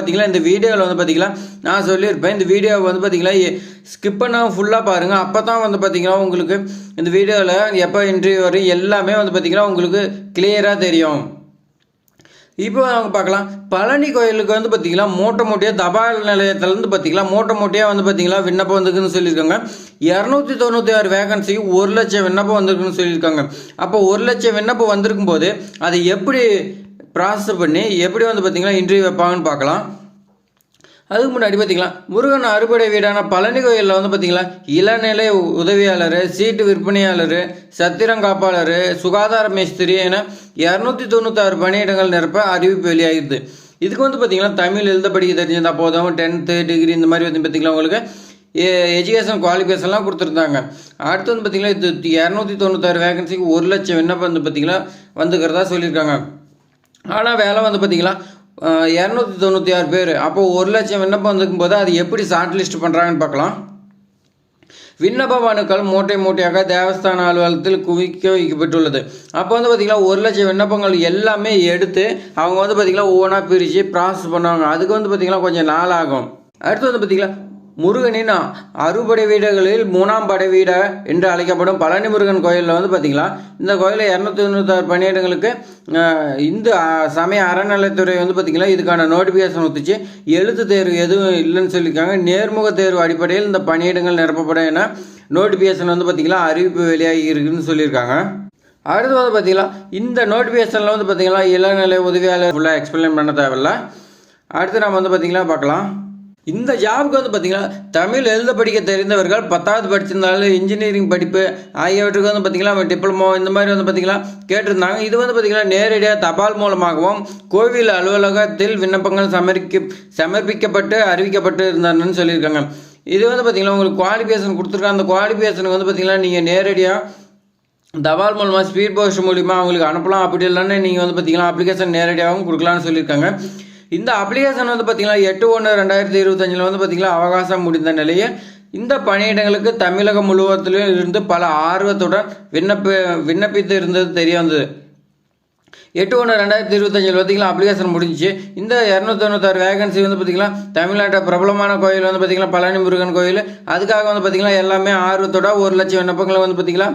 பார்த்தீங்களா இந்த வீடியோவில் வந்து பார்த்தீங்களா நான் சொல்லியிருப்பேன் இந்த வீடியோவை வந்து பார்த்தீங்களா ஸ்கிப் பண்ணாமல் ஃபுல்லாக பாருங்கள் அப்போ தான் வந்து பார்த்தீங்கன்னா உங்களுக்கு இந்த வீடியோவில் எப்போ இன்டர்வியூ வரும் எல்லாமே வந்து பார்த்தீங்கன்னா உங்களுக்கு கிளியராக தெரியும். இப்போ அவங்க பார்க்கலாம். பழனி கோயிலுக்கு வந்து பார்த்தீங்கன்னா மூட்டை மூட்டையாக தபால் நிலையத்துலேருந்து பார்த்தீங்களா மூட்டை மூட்டையாக வந்து பார்த்தீங்களா விண்ணப்பம் வந்துருக்குன்னு சொல்லியிருக்காங்க. இரநூத்தி தொண்ணூற்றி ஆறு வேகன்சிக்கு ஒரு லட்சம் விண்ணப்பம் வந்திருக்குன்னு சொல்லியிருக்காங்க. அப்போ ஒரு லட்சம் விண்ணப்பம் வந்திருக்கும் போது அதை எப்படி ப்ராசஸ் பண்ணி எப்படி வந்து பார்த்தீங்கன்னா இன்டர்வியூ வைப்பாங்கன்னு பார்க்கலாம். அதுக்கு முன்னாடி பார்த்தீங்களா முருகன் அறுபடை வீடான பழனி கோயிலில் வந்து பார்த்திங்களா இளநிலை உதவியாளர் சீட்டு விற்பனையாளர் சத்திரம் காப்பாளர் சுகாதார மேஸ்திரி என இரநூத்தி தொண்ணூத்தாறு பணியிடங்கள் நிரப்ப அறிவிப்பு வெளியாகிடுது இதுக்கு வந்து பார்த்திங்கன்னா தமிழ் எழுத படிக்க தெரிஞ்சிருந்தா போதும். டென்த்து டிகிரி இந்த மாதிரி வந்து பார்த்திங்களா உங்களுக்கு எஜுகேஷன் குவாலிஃபிகேஷன்லாம் கொடுத்துருந்தாங்க. அடுத்து வந்து பார்த்தீங்கன்னா இது இரநூத்தி தொண்ணூத்தாறு வேகன்சிக்கு ஒரு லட்சம் விண்ணப்பம் வந்து பார்த்திங்கன்னா வந்துக்கிறதா சொல்லியிருக்காங்க. ஆனால் வேலை வந்து பார்த்திங்களா இரநூத்தி தொண்ணூற்றி ஆறு பேர். அப்போது ஒரு லட்சம் விண்ணப்பம் வந்துக்கும் போது அது எப்படி ஷார்ட் லிஸ்ட் பண்ணுறாங்கன்னு பார்க்கலாம். விண்ணப்ப மனுக்கள் மூட்டை மூட்டையாக தேவஸ்தான அலுவலகத்தில் குவிக்க வைக்கப்பட்டுள்ளது. அப்போ வந்து பார்த்திங்கன்னா ஒரு லட்சம் விண்ணப்பங்கள் எல்லாமே எடுத்து அவங்க வந்து பார்த்திங்கன்னா ஒவ்வொன்றா பிரித்து ப்ராசஸ் பண்ணுவாங்க. அதுக்கு வந்து பார்த்திங்கன்னா கொஞ்சம் நாள் ஆகும். அடுத்து வந்து பார்த்திங்கன்னா முருகனின் அறுபடை வீடுகளில் மூணாம் படை வீடு என்று அழைக்கப்படும் பழனி முருகன் கோயிலில் வந்து பார்த்திங்களா இந்த கோயிலில் இரநூத்தி தொண்ணூத்தாறு பணியிடங்களுக்கு இந்த சமய அறநிலைத்துறை வந்து பார்த்திங்களா இதுக்கான நோட்டிஃபிகேஷன் ஒத்துச்சு. எழுத்து தேர்வு எதுவும் இல்லைன்னு சொல்லியிருக்காங்க. நேர்முக தேர்வு அடிப்படையில் இந்த பணியிடங்கள் நிரப்பப்படும் என நோட்டிஃபிகேஷன் வந்து பார்த்திங்களா அறிவிப்பு வெளியாகி இருக்குன்னு சொல்லியிருக்காங்க. அடுத்து வந்து பார்த்திங்களா இந்த நோட்டிஃபிகேஷனில் வந்து பார்த்திங்களா இளநிலை உதவியாளர் ஃபுல்லாக எக்ஸ்பிளைன் பண்ண தேவையில்லை. அடுத்து நம்ம வந்து பார்த்திங்களா பார்க்கலாம். இந்த ஜாபுக்கு வந்து பார்த்திங்கன்னா தமிழ் எழுத படிக்க தெரிந்தவர்கள் பத்தாவது படிச்சிருந்தாலும் இன்ஜினியரிங் படிப்பு ஆகியவற்றுக்கு வந்து பார்த்திங்கன்னா டிப்ளமோ இந்த மாதிரி வந்து பார்த்திங்கன்னா கேட்டிருந்தாங்க. இது வந்து பார்த்திங்கன்னா நேரடியாக தபால் மூலமாகவும் கோவில் அலுவலகத்தில் விண்ணப்பங்கள் சமர்ப்பி சமர்ப்பிக்கப்பட்டு அறிவிக்கப்பட்டு இருந்தாங்கன்னு சொல்லியிருக்காங்க. இது வந்து பார்த்திங்கன்னா உங்களுக்கு குவாலிஃபிகேஷன் கொடுத்துருக்காங்க. அந்த குவாலிஃபிகேஷனுக்கு வந்து பார்த்திங்கன்னா நீங்கள் நேரடியாக தபால் மூலமாக ஸ்பீட் போஸ்ட் மூலிமா அவங்களுக்கு அனுப்பலாம். அப்படி இல்லைன்னா நீங்கள் வந்து பார்த்திங்கன்னா அப்ளிகேஷன் நேரடியாகவும் கொடுக்கலான்னு சொல்லியிருக்காங்க. இந்த அப்ளிகேஷன் வந்து பார்த்திங்கன்னா எட்டு ஒன்று ரெண்டாயிரத்தி இருபத்தஞ்சில் வந்து பார்த்திங்கன்னா அவகாசம் முடிந்த நிலையில் இந்த பணியிடங்களுக்கு தமிழகம் முழுவதிலும் இருந்து பல ஆர்வத்துடன் விண்ணப்ப விண்ணப்பித்து இருந்தது தெரிய வந்தது. எட்டு ஒன்று ரெண்டாயிரத்தி இருபத்தஞ்சில் பார்த்திங்கன்னா அப்ளிகேஷன் முடிஞ்சிச்சு. இந்த இரநூத்தி தொண்ணூத்தாறு வேகன்சி வந்து பார்த்திங்கன்னா தமிழ்நாட்டில் பிரபலமான கோயில் வந்து பார்த்திங்கன்னா பழனி முருகன் கோயில். அதுக்காக வந்து பார்த்திங்கன்னா எல்லாமே ஆர்வத்தோட ஒரு லட்சம் விண்ணப்பங்களை வந்து பார்த்திங்கன்னா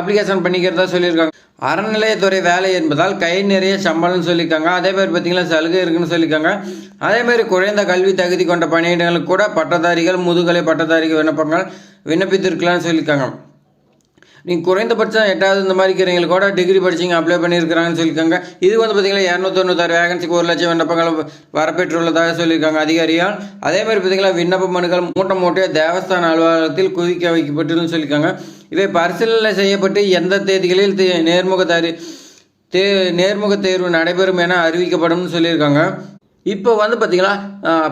அப்ளிகேஷன் பண்ணிக்கிறதா சொல்லியிருக்காங்க. அறநிலையத்துறை வேலை என்பதால் கை நிறைய சம்பளம்னு சொல்லியிருக்காங்க. அதே மாதிரி பார்த்திங்கன்னா சலுகை இருக்குன்னு சொல்லியிருக்காங்க. அதே மாதிரி குறைந்த கல்வி தகுதி கொண்ட பணியிடங்களுக்கு கூட பட்டதாரிகள் முதுகலை பட்டதாரிகள் விண்ணப்பங்கள் விண்ணப்பித்திருக்கலாம்னு சொல்லியிருக்காங்க. நீங்கள் குறைந்தபட்சம் எட்டாவது இந்த மாதிரி இருக்கிறீங்க கூட டிகிரி படிச்சிங்க அப்ளை பண்ணியிருக்கிறாங்கன்னு சொல்லியிருக்காங்க. இது வந்து பார்த்தீங்கன்னா இரநூத்தொண்ணூத்தாறு வேகன்சிக்கு ஒரு லட்சம் விண்ணப்பங்கள் வரப்பெற்றுள்ளதாக சொல்லியிருக்காங்க அதிகாரியால் அதே மாதிரி பார்த்திங்கன்னா விண்ணப்ப மனுக்கள் மூட்டை மூட்டையாக தேவஸ்தான அலுவலகத்தில் குவிக்க வைக்கப்பட்டுன்னு சொல்லியிருக்காங்க. இவை பரிசீலனை செய்யப்பட்டு எந்த தேதிகளில் நேர்முக தரி தே நேர்முக தேர்வு நடைபெறும் என அறிவிக்கப்படும் சொல்லியிருக்காங்க. இப்போ வந்து பார்த்தீங்கன்னா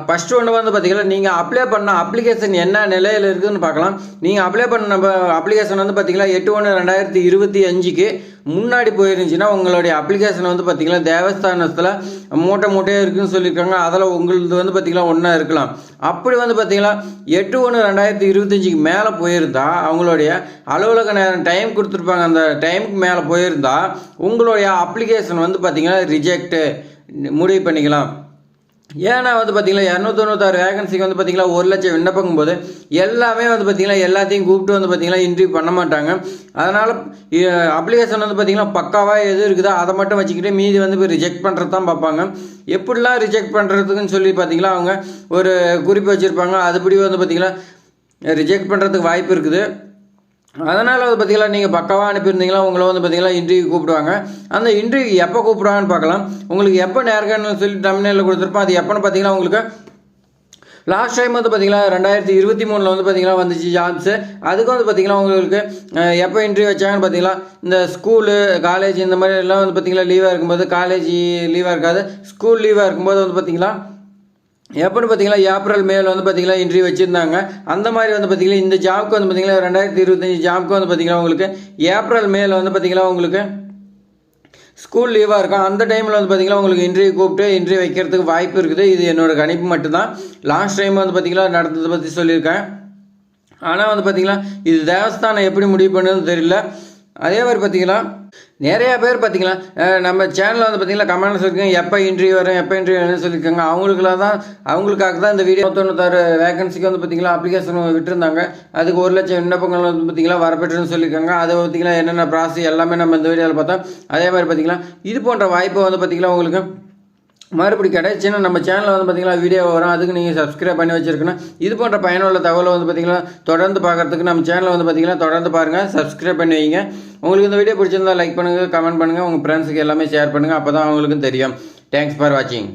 ஃபஸ்ட்டு ஒன்று வந்து பார்த்தீங்கன்னா நீங்கள் அப்ளை பண்ண அப்ளிகேஷன் என்ன நிலையில் இருக்குதுன்னு பார்க்கலாம். நீங்கள் அப்ளை பண்ண நம்ம அப்ளிகேஷன் வந்து பார்த்தீங்கன்னா எட்டு ஒன்று ரெண்டாயிரத்தி இருபத்தி அஞ்சுக்கு முன்னாடி போயிருந்துச்சுன்னா உங்களுடைய அப்ளிகேஷன் வந்து பார்த்தீங்கன்னா தேவஸ்தானத்தில் மூட்டை மூட்டையாக இருக்குதுன்னு சொல்லியிருக்காங்க. அதில் உங்களது வந்து பார்த்தீங்கன்னா ஒன்றா இருக்கலாம். அப்படி வந்து பார்த்தீங்கன்னா எட்டு ஒன்று ரெண்டாயிரத்தி இருபத்தஞ்சிக்கு மேலே போயிருந்தா அவங்களுடைய அலுவலக நேரம் டைம் கொடுத்துருப்பாங்க. அந்த டைமுக்கு மேலே போயிருந்தா உங்களுடைய அப்ளிகேஷன் வந்து பார்த்தீங்கன்னா ரிஜெக்ட்டு முடிவு பண்ணிக்கலாம். ஏன்னா வந்து பார்த்தீங்கன்னா இரநூத்தி தொண்ணூத்தாறு வேகன்சிக்கு வந்து பார்த்தீங்கன்னா ஒரு லட்சம் விண்ணப்பங்கும் போது எல்லாமே வந்து பார்த்தீங்கன்னா எல்லாத்தையும் கூப்பிட்டு வந்து பார்த்தீங்கன்னா இன்டர்வியூ பண்ண மாட்டாங்க. அதனால் அப்ளிகேஷன் வந்து பார்த்தீங்கன்னா பக்காவாக எது இருக்குதோ அதை மட்டும் வச்சுக்கிட்டு மீதி வந்து இப்போ ரிஜெக்ட் பண்ணுறது தான் பார்ப்பாங்க. எப்படிலாம் ரிஜெக்ட் பண்ணுறதுக்குன்னு சொல்லி பார்த்தீங்கன்னா அவங்க ஒரு குறிப்பு வச்சுருப்பாங்க. அதுபடி வந்து பார்த்தீங்கன்னா ரிஜெக்ட் பண்ணுறதுக்கு வாய்ப்பு இருக்குது. அதனால் வந்து பார்த்தீங்களா நீங்கள் பக்கவாக அனுப்பியிருந்தீங்களா? உங்களை வந்து பார்த்திங்களா இன்டர்வியூ கூப்பிடுவாங்க. அந்த இன்டர்வியூ எப்போ கூப்பிடுவாங்கன்னு பார்க்கலாம் உங்களுக்கு எப்போ நேர்காணல் சொல்லி தமிழ்நாட்டில் கொடுத்துருப்போம். அது எப்போன்னு பார்த்தீங்கன்னா உங்களுக்கு? லாஸ்ட் டைம் வந்து பார்த்தீங்கன்னா ரெண்டாயிரத்தி இருபத்தி மூணில் வந்து பார்த்தீங்கன்னா வந்துச்சு ஜாப்ஸு அதுக்கு வந்து பார்த்தீங்கன்னா உங்களுக்கு எப்போ இன்டர்வியூ வச்சாங்கன்னு பார்த்தீங்களா இந்த ஸ்கூலு காலேஜ் இந்த மாதிரி எல்லாம் வந்து பார்த்தீங்கன்னா லீவாக இருக்கும்போது காலேஜ் லீவாக இருக்காது. ஸ்கூல் லீவாக இருக்கும்போது வந்து பார்த்தீங்கன்னா எப்போன்னு பார்த்தீங்கன்னா ஏப்ரல் மேல வந்து பார்த்தீங்கன்னா இன்டர்வியூ வச்சுருந்தாங்க. அந்த மாதிரி வந்து பார்த்தீங்கன்னா இந்த ஜாப்க்கு வந்து பார்த்தீங்கன்னா ரெண்டாயிரத்தி இருபத்தஞ்சி ஜாப்க்கு வந்து பார்த்தீங்கன்னா உங்களுக்கு ஏப்ரல் மேல வந்து பார்த்தீங்கன்னா உங்களுக்கு ஸ்கூல் லீவாக இருக்கும். அந்த டைமில் வந்து பார்த்தீங்கன்னா உங்களுக்கு இன்டர்வியூ கூப்பிட்டு இன்டர்வியூ வைக்கிறதுக்கு வாய்ப்பு இருக்குது. இது என்னோடய கணிப்பு மட்டும்தான். லாஸ்ட் டைம் வந்து பார்த்தீங்கன்னா நடந்ததை பற்றி சொல்லியிருக்கேன். ஆனால் வந்து பார்த்தீங்கன்னா இது தேவஸ்தானம் எப்படி முடிவு பண்ணுன்னு தெரியல. அதே மாதிரி பார்த்தீங்கன்னா நிறையா பேர் பார்த்தீங்களா நம்ம சேனலில் வந்து பார்த்தீங்கன்னா கமெண்ட்ஸ் இருக்குங்க எப்போ இன்டர்வியூ வரும் எப்போ இன்டர்வியூ வரும்னு சொல்லியிருக்காங்க. அவங்களுக்குலாம் தான் அவங்களுக்காக தான் இந்த வீடியோ தொண்ணூத்தாறு வேகன்சிக்கு வந்து பார்த்தீங்களா அப்ளிகேஷன் விட்டுருந்தாங்க. அதுக்கு ஒரு லட்சம் விண்ணப்பங்கள் வந்து பார்த்தீங்களா வரப்பெற்றுன்னு சொல்லியிருக்காங்க. அதை பார்த்தீங்கன்னா என்னென்ன ப்ராசஸ் எல்லாமே நம்ம இந்த வீடியோவில் பார்த்தோம். அதே மாதிரி பார்த்தீங்களா இது போன்ற வாய்ப்பு வந்து பார்த்தீங்களா உங்களுக்கு மறுபடி கிடைச்சுன்னா நம்ம சேனலில் வந்து பார்த்திங்கன்னா வீடியோ வரும். அதுக்கு நீங்கள் சப்ஸ்கிரைப் பண்ணி வச்சிருக்கணும். இது போன்ற பயனுள்ள தகவலை வந்து பார்த்தீங்கன்னா தொடர்ந்து பார்க்கறதுக்கு நம்ம சேனலை வந்து பார்த்தீங்கன்னா தொடர்ந்து பாருங்கள் சப்ஸ்கிரைப் பண்ணி வைங்க. உங்களுக்கு இந்த வீடியோ பிடிச்சிருந்தா லைக் பண்ணுங்கள் கமெண்ட் பண்ணுங்கள் உங்கள் ஃப்ரெண்ட்ஸுக்கு எல்லாமே ஷேர் பண்ணுங்கள் அப்போ தான் அவங்களுக்கும் தெரியும். தேங்க்ஸ் ஃபார் வாட்சிங்